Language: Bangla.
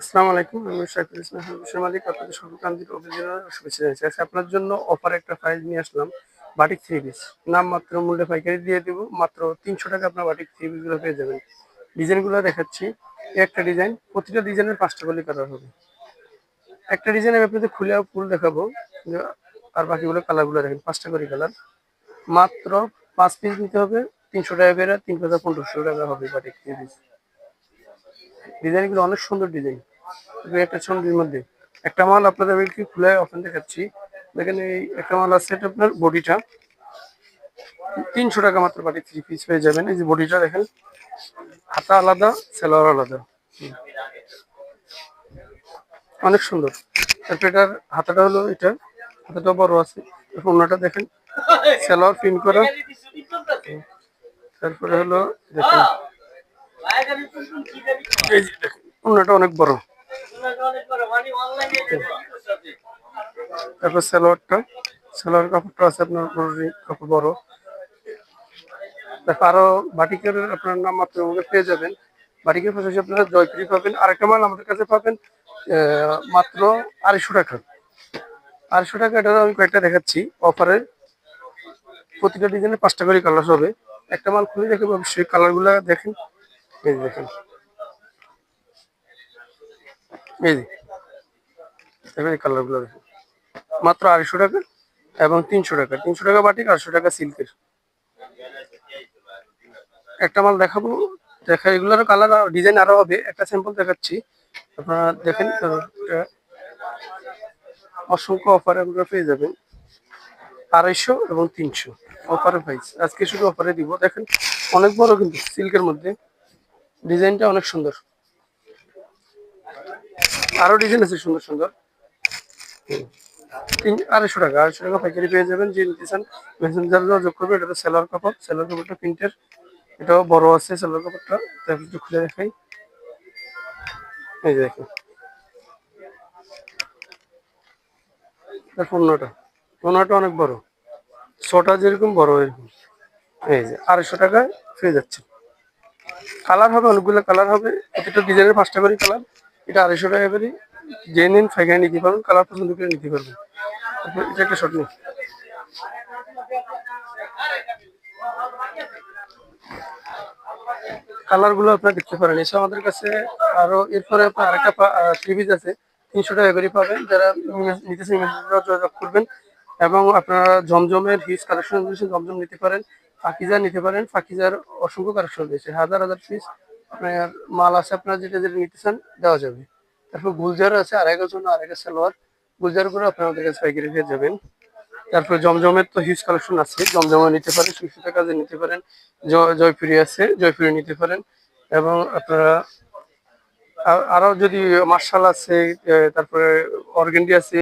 আসসালামু আলাইকুম, আমি শাকিল মালিক। আপনাদের আন্তরিক অভিনন্দন শুভেচ্ছা আপনার জন্য অফার একটা ফাইল নিয়ে আসলাম বাটিক থ্রি পিস নাম মাত্র মূল্যে পাইকারি দিয়ে দেবো, মাত্র তিনশো টাকা আপনার বাটিক থ্রি পিসগুলো পেয়ে যাবেন। ডিজাইনগুলো দেখাচ্ছি। একটা ডিজাইন প্রতিটা ডিজাইনের পাঁচটা করে কালার হবে। একটা ডিজাইন আমি আপনাদের খুলে ফুল দেখাবো আর বাকিগুলো কালারগুলো দেখেন, পাঁচটা করে কালার মাত্র পাঁচ পিস নিতে হবে, তিনশো টাকা করে, তিন হাজার পনেরোশো টাকা হবে বাটিক থ্রি পিস ডিজাইনগুলো অনেক সুন্দর ডিজাইন একটা ছন্দির মধ্যে। একটা মাল আপনাদের কি খুলে ওখান দেখাচ্ছি। দেখেন এই একটা মাল আছে, এটা আপনার বডিটা। তিনশো টাকা মাত্র বাড়ি থ্রি পিস পেয়ে যাবেন। এই যে বডিটা দেখেন, হাতা আলাদা, সেলোয়ার আলাদা। অনেক সুন্দর। তারপর এটার হাতাটা হলো এটা হাতাটা বড় আছে। অন্যটা দেখেন, সেলোয়ার প্রিন্ট করা। তারপরে হলো দেখেন, এই যে দেখেন অন্যটা অনেক বড়। তারপর সালোয়ারটা সালোয়ার কাপড়টা আছে আপনার কাপড় বড়। তারপর আরও বাটিকের আপনার নাম মাত্র আমাকে পেয়ে যাবেন। বাটিকের পাশাপাশি আপনারা জয়পুরি পাবেন। আরেকটা মাল আমাদের কাছে পাবেন মাত্র আড়াইশো টাকা। আড়াইশো টাকা এটা আমি কয়েকটা দেখাচ্ছি অফারে প্রতিটা ডিজাইনের পাঁচটা করে কালার হবে। একটা মাল খুলে দেখে অবশ্যই কালারগুলো দেখেন। দেখেন। দেখেন এই কালারগুলো দেখেন মাত্র আড়াইশো টাকা এবং তিনশো টাকা। তিনশো টাকা বাটিক, আড়াইশো টাকা সিল্কের। একটা মাল দেখাবো। দেখা এগুলোর কালার ডিজাইন আরও হবে। একটা স্যাম্পল দেখাচ্ছি। আপনারা দেখেন অসংখ্য অফার আপনারা পেয়ে যাবেন। আড়াইশো এবং তিনশো অফারে প্রাইস আজকে শুধু অফারে দিব। দেখেন, অনেক বড় কিন্তু সিল্কের মধ্যে। ডিজাইনটা অনেক সুন্দর। আরও ডিজাইন আছে সুন্দর সুন্দর। আড়াইশো টাকা আড়াইশো টাকা পাইকারি পেয়ে যাবেন, যে নিতে চান মেসেঞ্জার যোগ করবে, এটা তো সেলার কাপড় সেলার কাপড়টা প্রিন্টের এটাও বড় আছে সেলার কাপড়টা একটু খুলে দেখাই। এই যে দেখুন। পণ্যটা পণ্যটা অনেক বড়। ছটা যেরকম বড় এরকম। এই যে আড়াইশো টাকায় পেয়ে যাচ্ছে কালার হবে, অনেকগুলো কালার হবে, প্রতিটা ডিজাইনের পাঁচটা করে কালার এটা আড়াইশো টাকা করে। যে নিন নিতে পারবেন কালার পছন্দ করে নিতে পারবেন। এটা একটা শর্ট নিন। কালারগুলো আপনারা দেখতে পারেন। এসব আমাদের কাছে আরও এরপরে আপনার আরেকটা ত্রিভিজ আছে। তিনশো টাকা করে পাবেন। যারা নিতে যোগাযোগ করবেন এবং আপনারা জমজমের হিউজ কালেকশন জমজম নিতে পারেন। ফাকিজা নিতে পারেন। ফাকিজার অসংখ্য কালেকশন রয়েছে। হাজার হাজার পিস আপনার মাল আছে। আপনারা যেটা যেটা নিতে চান, দেওয়া যাবে। তারপর গুলজার আছে আড়াইগের আড়াই আড়াইগের সালোয়ার গুলজার করে আমাদের কাছে পাইকারি পেয়ে যাবেন। তারপর জমজমের তো হিউজ কালেকশন আছে। জমজমা নিতে পারেন সুস্থতা কাজে নিতে পারেন। জয়, জয়পুরি আছে, জয়পুরি নিতে পারেন। এবং আপনারা আরও যদি মার্শাল আছে তারপরে অর্গেন্ডি আছে।